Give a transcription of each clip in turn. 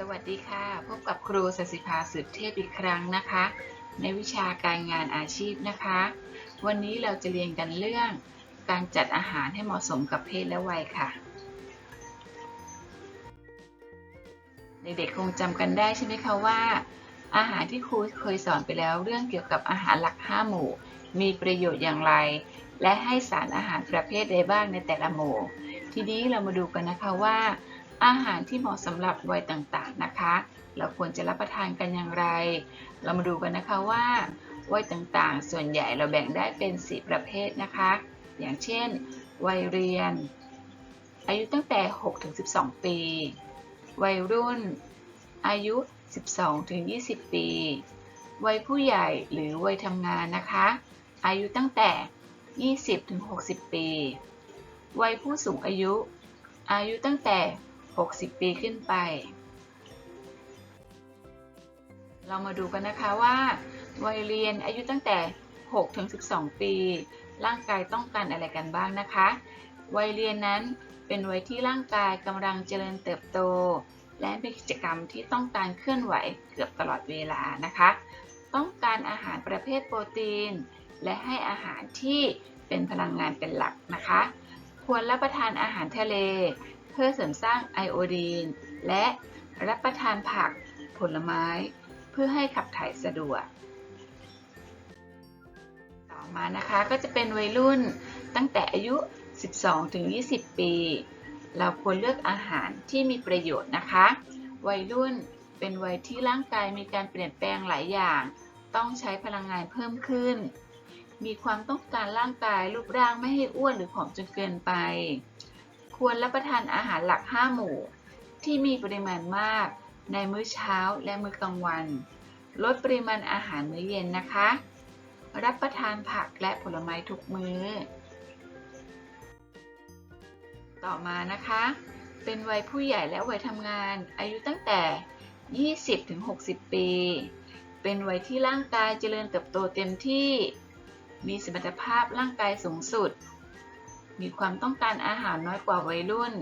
สวัสดีค่ะ พบกับครูสศิภาสืบเทพอีกครั้งนะคะ ในวิชาการงานอาชีพนะคะ วันนี้เราจะเรียนกันเรื่องการจัดอาหารให้เหมาะสมกับเพศและวัยค่ะ เด็กๆคงจำกันได้ใช่ไหมคะว่า อาหารที่ครูเคยสอนไปแล้วเรื่องเกี่ยวกับอาหารหลัก 5 หมู่ มีประโยชน์อย่างไร และให้สารอาหารประเภทใดบ้างในแต่ละหมู่ ทีนี้เรามาดูกันนะคะว่า อาหารที่เหมาะสำหรับวัยต่างๆนะคะ เราควรจะรับประทานกันอย่างไร เรามาดูกันนะคะว่าวัยต่างๆ ส่วนใหญ่เราแบ่งได้เป็น4ประเภทนะคะ อย่างเช่น วัยเรียน อายุตั้งแต่ 6-12 ปี วัยรุ่น อายุ 12-20 ปี วัยผู้ใหญ่หรือวัยทำงานนะคะ อายุตั้งแต่ 20-60 ปี วัยผู้สูงอายุ อายุตั้งแต่ 60 ปีขึ้นไป เรามาดูกันนะคะว่าวัยเรียนอายุตั้งแต่6ถึง12 ปี ร่างกายต้องการอะไรกันบ้างนะคะ วัยเรียนนั้นเป็นวัยที่ร่างกายกำลังเจริญเติบโต และมีกิจกรรมที่ต้องการเคลื่อนไหวเกือบตลอดเวลานะคะ ต้องการอาหารประเภทโปรตีน และให้อาหารที่เป็นพลังงานเป็นหลักนะคะ ควรรับประทานอาหารทะเล เพื่อเสริมสร้างไอโอดีน และรับประทานผักผลไม้ เพื่อให้ขับถ่ายสะดวก ต่อมานะคะก็จะเป็นวัยรุ่นตั้งแต่อายุ 12 ถึง 20 ปี เราควรเลือกอาหารที่มีประโยชน์นะคะ วัยรุ่นเป็นวัยที่ร่างกายมีการเปลี่ยนแปลงหลายอย่าง ต้องใช้พลังงานเพิ่มขึ้น มีความต้องการร่างกายรูปร่างไม่ให้อ้วนหรือผอมจนเกินไป ควรรับประทานอาหารหลัก 5 หมู่ ที่มีปริมาณมาก ในมื้อเช้าและมื้อกลางวัน ลดปริมาณอาหารมื้อเย็นนะคะ รับประทานผักและผลไม้ทุกมื้อ ต่อมานะคะ เป็นวัยผู้ใหญ่และวัยทำงาน อายุตั้งแต่ 20-60 ปี เป็นวัยที่ร่างกายเจริญเติบโตเต็มที่ มีสมรรถภาพร่างกายสูงสุด มีความต้องการอาหารน้อยกว่าวัยรุ่น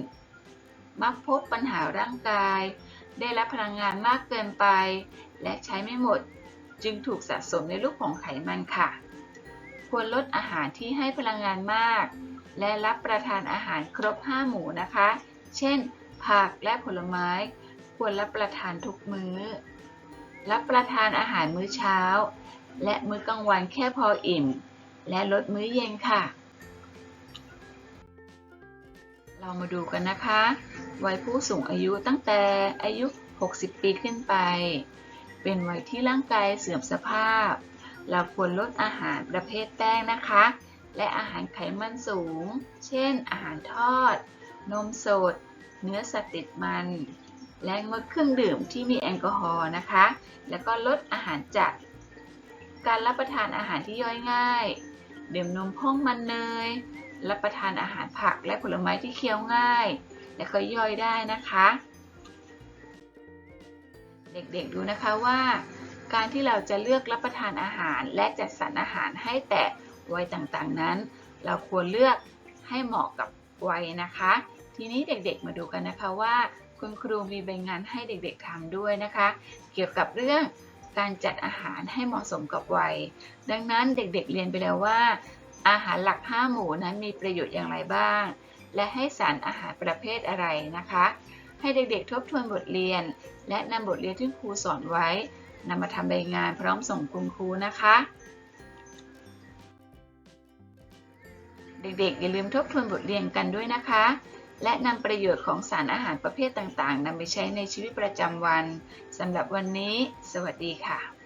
มักพบปัญหาร่างกาย ได้รับพลังงานมากเกินไป และใช้ไม่หมด จึงถูกสะสมในรูปของไขมันค่ะ ควรลดอาหารที่ให้พลังงานมาก และรับประทานอาหารครบ 5 หมู่นะคะ เช่น ผักและผลไม้ ควรรับประทานทุกมื้อ รับประทานอาหารมื้อเช้า และมื้อกลางวันแค่พออิ่ม และลดมื้อเย็นค่ะ เรามาดูกันนะคะ วัยผู้สูงอายุตั้งแต่อายุ 60 ปีขึ้นไป เป็นวัยที่ร่างกายเสื่อมสภาพ เราควรลดอาหารประเภทแป้งนะคะ และอาหารไขมันสูง เช่น อาหารทอด นมสด เนื้อสัตว์ติดมัน และงดเครื่องดื่มที่มีแอลกอฮอล์นะคะ แล้วก็ลดอาหารจัด การรับประทานอาหารที่ย่อยง่าย ดื่มนมพ่องมันเนย รับประทานอาหารผักและผลไม้ที่เคี้ยวง่าย และก็ย่อยได้นะคะ เด็กๆดูนะคะว่า การที่เราจะเลือกรับประทานอาหาร และจัดสรรอาหารให้แต่วัยต่างๆนั้น เราควรเลือกให้เหมาะกับวัยนะคะ ทีนี้เด็กๆมาดูกันนะคะว่าคุณครูมีใบงานให้เด็กๆทำด้วยนะคะ เกี่ยวกับเรื่องการจัดอาหารให้เหมาะสมกับวัย ดังนั้นเด็กๆเรียนไปแล้วว่า อาหารหลัก 5 หมู่นั้นมีประโยชน์อย่างไรบ้าง และให้สารอาหารประเภทอะไรนะคะ ให้เด็กๆทบทวนบทเรียน และนำบทเรียนที่ครูสอนไว้นำมาทำใบงานพร้อมส่งคุณครูนะคะ เด็กๆอย่าลืมทบทวนบทเรียนกันด้วยนะคะ และนำประโยชน์ของสารอาหารประเภทต่างๆนำไปใช้ในชีวิตประจำวันสำหรับวันนี้ สวัสดีค่ะ